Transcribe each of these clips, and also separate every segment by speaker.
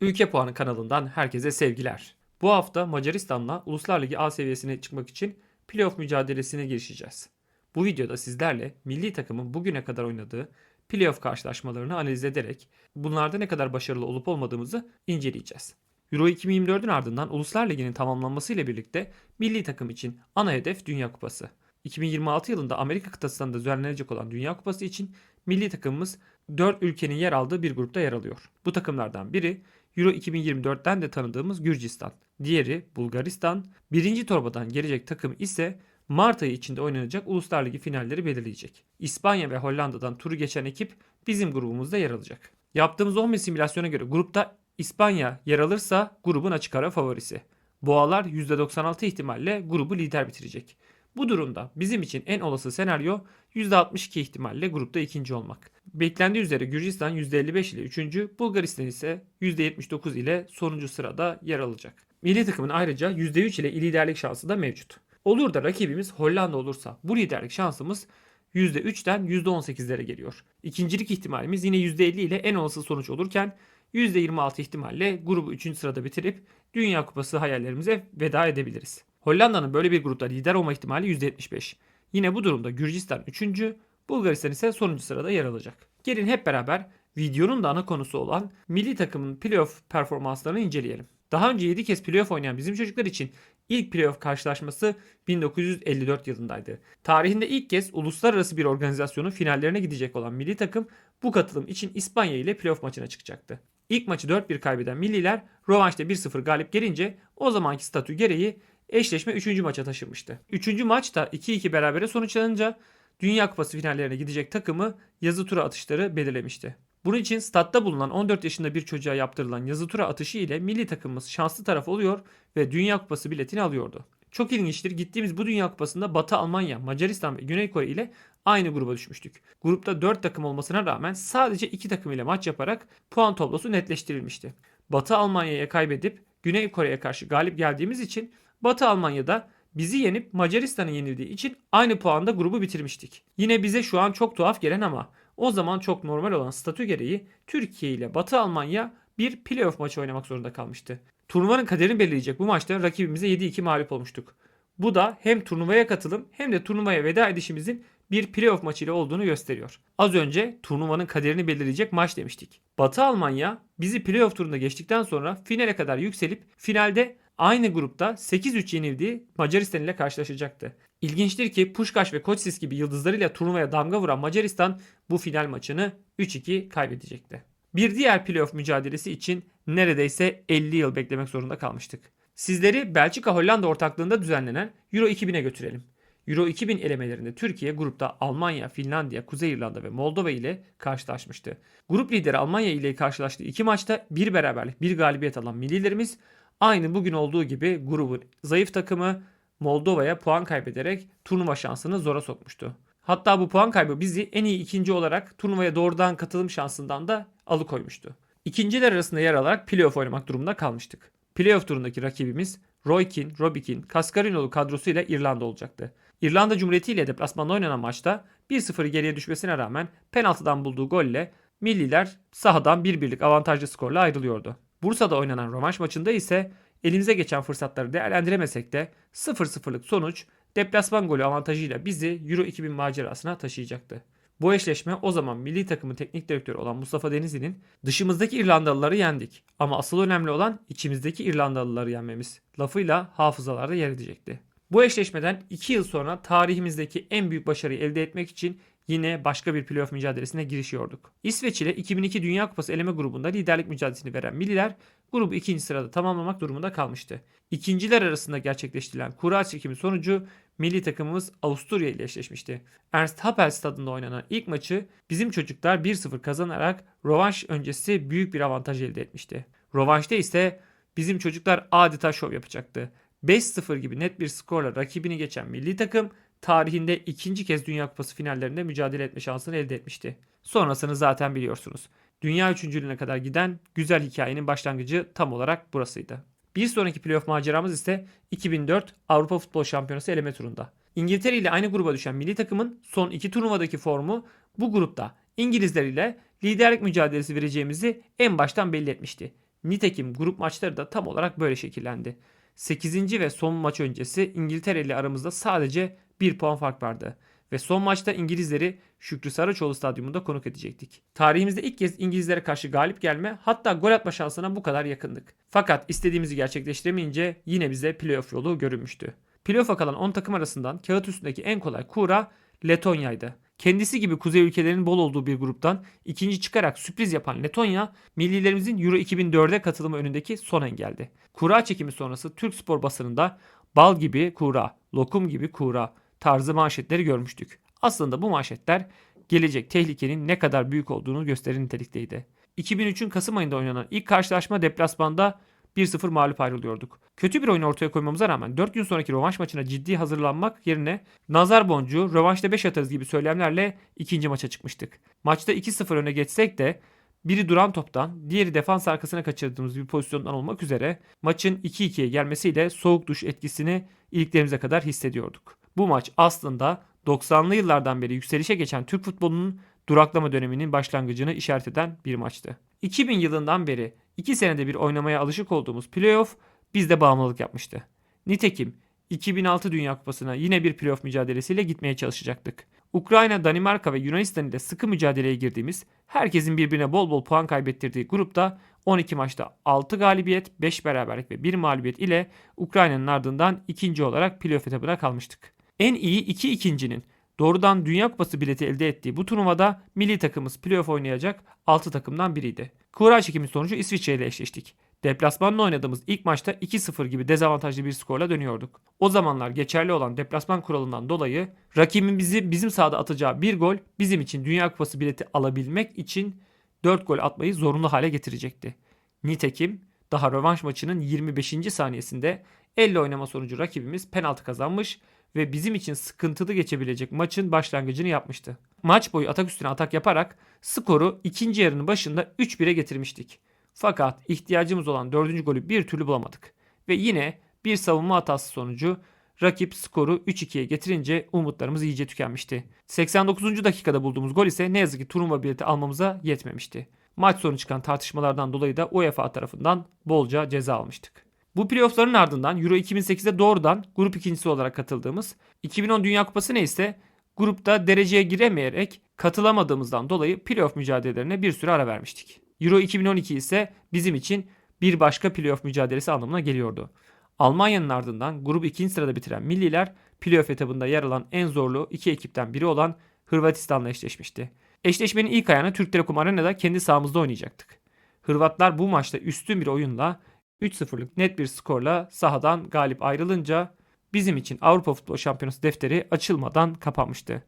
Speaker 1: Ülke Puanı kanalından herkese sevgiler. Bu hafta Macaristan'la Uluslar Ligi A seviyesine çıkmak için playoff mücadelesine girişeceğiz. Bu videoda sizlerle milli takımın bugüne kadar oynadığı playoff karşılaşmalarını analiz ederek bunlarda ne kadar başarılı olup olmadığımızı inceleyeceğiz. Euro 2024'ün ardından Uluslar Ligi'nin tamamlanmasıyla birlikte milli takım için ana hedef Dünya Kupası. 2026 yılında Amerika kıtasında düzenlenecek olan Dünya Kupası için milli takımımız 4 ülkenin yer aldığı bir grupta yer alıyor. Bu takımlardan biri Euro 2024'ten de tanıdığımız Gürcistan. Diğeri Bulgaristan. Birinci torbadan gelecek takım ise Mart ayı içinde oynanacak Uluslar Ligi finalleri belirleyecek. İspanya ve Hollanda'dan turu geçen ekip bizim grubumuzda yer alacak. Yaptığımız 11 simülasyona göre grupta İspanya yer alırsa grubun açık ara favorisi. Boğalar %96 ihtimalle grubu lider bitirecek. Bu durumda bizim için en olası senaryo %62 ihtimalle grupta ikinci olmak. Beklendiği üzere Gürcistan %55 ile üçüncü, Bulgaristan ise %79 ile sonuncu sırada yer alacak. Milli takımın ayrıca %3 ile liderlik şansı da mevcut. Olur da rakibimiz Hollanda olursa bu liderlik şansımız %3'ten %18'lere geliyor. İkincilik ihtimalimiz yine %50 ile en olası sonuç olurken %26 ihtimalle grubu 3. sırada bitirip Dünya Kupası hayallerimize veda edebiliriz. Hollanda'nın böyle bir grupta lider olma ihtimali %75. Yine bu durumda Gürcistan 3. Bulgaristan ise sonuncu sırada yer alacak. Gelin hep beraber videonun da ana konusu olan milli takımın playoff performanslarını inceleyelim. Daha önce 7 kez playoff oynayan bizim çocuklar için ilk playoff karşılaşması 1954 yılındaydı. Tarihinde ilk kez uluslararası bir organizasyonun finallerine gidecek olan milli takım bu katılım için İspanya ile playoff maçına çıkacaktı. İlk maçı 4-1 kaybeden milliler rövanşta 1-0 galip gelince o zamanki statü gereği eşleşme 3. maça taşınmıştı. 3. maçta 2-2 berabere sonuçlanınca Dünya Kupası finallerine gidecek takımı yazı tura atışları belirlemişti. Bunun için statta bulunan 14 yaşında bir çocuğa yaptırılan yazı tura atışı ile milli takımımız şanslı taraf oluyor ve Dünya Kupası biletini alıyordu. Çok ilginçtir. Gittiğimiz bu Dünya Kupası'nda Batı Almanya, Macaristan ve Güney Kore ile aynı gruba düşmüştük. Grupta 4 takım olmasına rağmen sadece 2 takım ile maç yaparak puan tablosu netleştirilmişti. Batı Almanya'ya kaybedip Güney Kore'ye karşı galip geldiğimiz için Batı Almanya'da bizi yenip Macaristan'ın yenildiği için aynı puanda grubu bitirmiştik. Yine bize şu an çok tuhaf gelen ama o zaman çok normal olan statü gereği Türkiye ile Batı Almanya bir playoff maçı oynamak zorunda kalmıştı. Turnuvanın kaderini belirleyecek bu maçta rakibimize 7-2 mağlup olmuştuk. Bu da hem turnuvaya katılım hem de turnuvaya veda edişimizin bir playoff maçı ile olduğunu gösteriyor. Az önce turnuvanın kaderini belirleyecek maç demiştik. Batı Almanya bizi playoff turunda geçtikten sonra finale kadar yükselip finalde aynı grupta 8-3 yenildiği Macaristan ile karşılaşacaktı. İlginçtir ki Puşkaş ve Koçsis gibi yıldızlarıyla turnuvaya damga vuran Macaristan bu final maçını 3-2 kaybedecekti. Bir diğer playoff mücadelesi için neredeyse 50 yıl beklemek zorunda kalmıştık. Sizleri Belçika-Hollanda ortaklığında düzenlenen Euro 2000'e götürelim. Euro 2000 elemelerinde Türkiye grupta Almanya, Finlandiya, Kuzey İrlanda ve Moldova ile karşılaşmıştı. Grup lideri Almanya ile karşılaştığı iki maçta bir beraberlik bir galibiyet alan millilerimiz aynı bugün olduğu gibi grubun zayıf takımı Moldova'ya puan kaybederek turnuva şansını zora sokmuştu. Hatta bu puan kaybı bizi en iyi ikinci olarak turnuvaya doğrudan katılım şansından da alıkoymuştu. İkinciler arasında yer alarak playoff oynamak durumunda kalmıştık. Playoff turundaki rakibimiz Roy Keane, Robbie Keane, Cascarino'lu kadrosuyla İrlanda olacaktı. İrlanda Cumhuriyeti ile deplasmanda oynanan maçta 1-0 geriye düşmesine rağmen penaltıdan bulduğu golle milliler sahadan bir birlik avantajlı skorla ayrılıyordu. Bursa'da oynanan rövanş maçında ise elimize geçen fırsatları değerlendiremesek de 0-0'lık sonuç deplasman golü avantajıyla bizi Euro 2000 macerasına taşıyacaktı. Bu eşleşme o zaman milli takımın teknik direktörü olan Mustafa Denizli'nin dışımızdaki İrlandalıları yendik ama asıl önemli olan içimizdeki İrlandalıları yenmemiz lafıyla hafızalarda yer edecekti. Bu eşleşmeden 2 yıl sonra tarihimizdeki en büyük başarıyı elde etmek için yine başka bir playoff mücadelesine girişiyorduk. İsveç ile 2002 Dünya Kupası eleme grubunda liderlik mücadelesini veren milliler grubu ikinci sırada tamamlamak durumunda kalmıştı. İkinciler arasında gerçekleştirilen kura çekimi sonucu milli takımımız Avusturya ile eşleşmişti. Ernst Happel stadında oynanan ilk maçı bizim çocuklar 1-0 kazanarak rövanş öncesi büyük bir avantaj elde etmişti. Rövanşta ise bizim çocuklar adeta şov yapacaktı. 5-0 gibi net bir skorla rakibini geçen milli takım tarihinde ikinci kez Dünya Kupası finallerinde mücadele etme şansını elde etmişti. Sonrasını zaten biliyorsunuz. Dünya üçüncülüğüne kadar giden güzel hikayenin başlangıcı tam olarak burasıydı. Bir sonraki playoff maceramız ise 2004 Avrupa Futbol Şampiyonası eleme turunda. İngiltere ile aynı gruba düşen milli takımın son iki turnuvadaki formu bu grupta İngilizler ile liderlik mücadelesi vereceğimizi en baştan belli etmişti. Nitekim grup maçları da tam olarak böyle şekillendi. 8. ve son maç öncesi İngiltere ile aramızda sadece 1 puan fark vardı. Ve son maçta İngilizleri Şükrü Saraçoğlu stadyumunda konuk edecektik. Tarihimizde ilk kez İngilizlere karşı galip gelme hatta gol atma şansına bu kadar yakındık. Fakat istediğimizi gerçekleştiremeyince yine bize playoff yolu görünmüştü. Playoff'a kalan 10 takım arasından kağıt üstündeki en kolay kura Letonya'ydı. Kendisi gibi kuzey ülkelerinin bol olduğu bir gruptan ikinci çıkarak sürpriz yapan Letonya, millilerimizin Euro 2004'e katılımı önündeki son engeldi. Kura çekimi sonrası Türk spor basınında bal gibi kura, lokum gibi kura tarzı manşetleri görmüştük. Aslında bu manşetler gelecek tehlikenin ne kadar büyük olduğunu gösterir nitelikteydi. 2003'ün Kasım ayında oynanan ilk karşılaşma deplasmanda 1-0 mağlup ayrılıyorduk. Kötü bir oyun ortaya koymamıza rağmen 4 gün sonraki rövanş maçına ciddi hazırlanmak yerine nazar boncuğu rövanşta 5 atarız gibi söylemlerle ikinci maça çıkmıştık. Maçta 2-0 öne geçsek de biri duran toptan, diğeri defans arkasına kaçırdığımız bir pozisyondan olmak üzere maçın 2-2'ye gelmesiyle soğuk duş etkisini iliklerimize kadar hissediyorduk. Bu maç aslında 90'lı yıllardan beri yükselişe geçen Türk futbolunun duraklama döneminin başlangıcını işaret eden bir maçtı. 2000 yılından beri 2 senede bir oynamaya alışık olduğumuz playoff bizde bağımlılık yapmıştı. Nitekim 2006 Dünya Kupası'na yine bir playoff mücadelesiyle gitmeye çalışacaktık. Ukrayna, Danimarka ve Yunanistan ile sıkı mücadeleye girdiğimiz, herkesin birbirine bol bol puan kaybettirdiği grupta 12 maçta 6 galibiyet, 5 beraberlik ve 1 mağlubiyet ile Ukrayna'nın ardından ikinci olarak playoff etabına kalmıştık. En iyi iki ikincinin doğrudan Dünya Kupası bileti elde ettiği bu turnuvada milli takımımız playoff oynayacak 6 takımdan biriydi. Kura çekimi sonucu İsviçre ile eşleştik. Deplasmanla oynadığımız ilk maçta 2-0 gibi dezavantajlı bir skorla dönüyorduk. O zamanlar geçerli olan deplasman kuralından dolayı rakibimizi bizim sahada atacağı bir gol bizim için Dünya Kupası bileti alabilmek için 4 gol atmayı zorunlu hale getirecekti. Nitekim daha rövanş maçının 25. saniyesinde elle oynama sonucu rakibimiz penaltı kazanmış ve bizim için sıkıntılı geçebilecek maçın başlangıcını yapmıştı. Maç boyu atak üstüne atak yaparak skoru ikinci yarının başında 3-1'e getirmiştik. Fakat ihtiyacımız olan dördüncü golü bir türlü bulamadık. Ve yine bir savunma hatası sonucu rakip skoru 3-2'ye getirince umutlarımız iyice tükenmişti. 89. dakikada bulduğumuz gol ise ne yazık ki turnuva bileti almamıza yetmemişti. Maç sonu çıkan tartışmalardan dolayı da UEFA tarafından bolca ceza almıştık. Bu playoffların ardından Euro 2008'de doğrudan grup ikincisi olarak katıldığımız 2010 Dünya Kupası neyse grupta dereceye giremeyerek katılamadığımızdan dolayı playoff mücadelelerine bir süre ara vermiştik. Euro 2012 ise bizim için bir başka playoff mücadelesi anlamına geliyordu. Almanya'nın ardından grubu ikinci sırada bitiren milliler playoff etabında yer alan en zorlu iki ekipten biri olan Hırvatistan'la eşleşmişti. Eşleşmenin ilk ayağını Türk Telekom Arena'da kendi sahamızda oynayacaktık. Hırvatlar bu maçta üstün bir oyunla 3-0'lık net bir skorla sahadan galip ayrılınca bizim için Avrupa Futbol Şampiyonası defteri açılmadan kapanmıştı.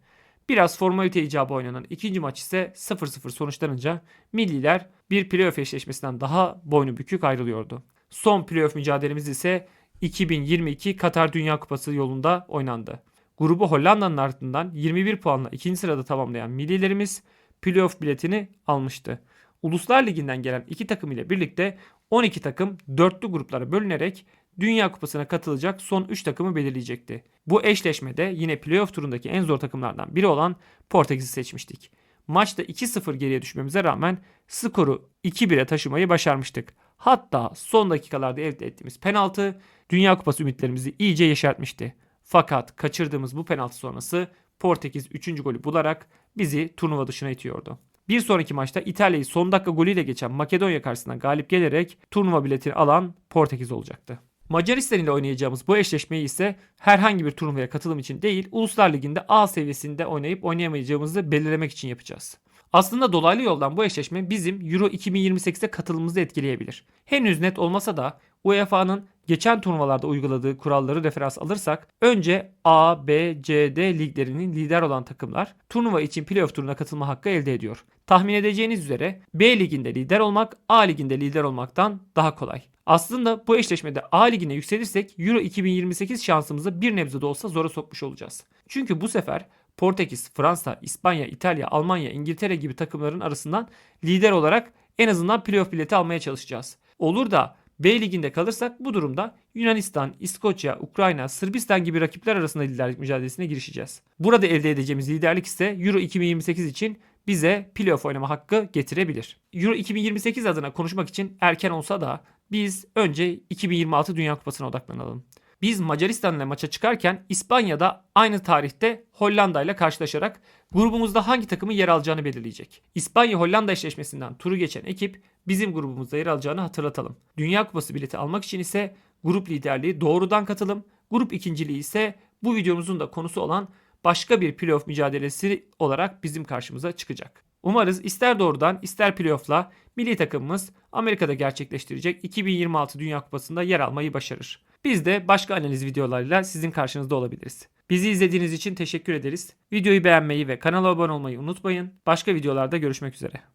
Speaker 1: Biraz formalite icabı oynanan ikinci maç ise 0-0 sonuçlanınca milliler bir playoff eşleşmesinden daha boynu bükük ayrılıyordu. Son playoff mücadelemiz ise 2022 Katar Dünya Kupası yolunda oynandı. Grubu Hollanda'nın ardından 21 puanla ikinci sırada tamamlayan millilerimiz playoff biletini almıştı. Uluslar Ligi'nden gelen iki takım ile birlikte 12 takım dörtlü gruplara bölünerek Dünya Kupası'na katılacak son 3 takımı belirleyecekti. Bu eşleşmede yine playoff turundaki en zor takımlardan biri olan Portekiz'i seçmiştik. Maçta 2-0 geriye düşmemize rağmen skoru 2-1'e taşımayı başarmıştık. Hatta son dakikalarda elde ettiğimiz penaltı Dünya Kupası ümitlerimizi iyice yeşertmişti. Fakat kaçırdığımız bu penaltı sonrası Portekiz 3. golü bularak bizi turnuva dışına itiyordu. Bir sonraki maçta İtalya'yı son dakika golüyle geçen Makedonya karşısında galip gelerek turnuva biletini alan Portekiz olacaktı. Macaristan ile oynayacağımız bu eşleşmeyi ise herhangi bir turnuvaya katılım için değil, Uluslar Ligi'nde A seviyesinde oynayıp oynayamayacağımızı belirlemek için yapacağız. Aslında dolaylı yoldan bu eşleşme bizim Euro 2028'e katılımımızı etkileyebilir. Henüz net olmasa da UEFA'nın geçen turnuvalarda uyguladığı kuralları referans alırsak önce A, B, C, D liglerinin lider olan takımlar turnuva için playoff turuna katılma hakkı elde ediyor. Tahmin edeceğiniz üzere B liginde lider olmak A liginde lider olmaktan daha kolay. Aslında bu eşleşmede A ligine yükselirsek Euro 2028 şansımızı bir nebze de olsa zora sokmuş olacağız. Çünkü bu sefer Portekiz, Fransa, İspanya, İtalya, Almanya, İngiltere gibi takımların arasından lider olarak en azından playoff bileti almaya çalışacağız. Olur da B liginde kalırsak bu durumda Yunanistan, İskoçya, Ukrayna, Sırbistan gibi rakipler arasında liderlik mücadelesine girişeceğiz. Burada elde edeceğimiz liderlik ise Euro 2028 için bize playoff oynama hakkı getirebilir. Euro 2028 adına konuşmak için erken olsa da biz önce 2026 Dünya Kupası'na odaklanalım. Biz Macaristan'la maça çıkarken İspanya'da aynı tarihte Hollanda ile karşılaşarak grubumuzda hangi takımın yer alacağını belirleyecek. İspanya-Hollanda eşleşmesinden turu geçen ekip bizim grubumuzda yer alacağını hatırlatalım. Dünya Kupası bileti almak için ise grup liderliği doğrudan katılım, grup ikinciliği ise bu videomuzun da konusu olan başka bir playoff mücadelesi olarak bizim karşımıza çıkacak. Umarız ister doğrudan ister playoff'la milli takımımız Amerika'da gerçekleştirecek 2026 Dünya Kupası'nda yer almayı başarır. Biz de başka analiz videolarıyla sizin karşınızda olabiliriz. Bizi izlediğiniz için teşekkür ederiz. Videoyu beğenmeyi ve kanala abone olmayı unutmayın. Başka videolarda görüşmek üzere.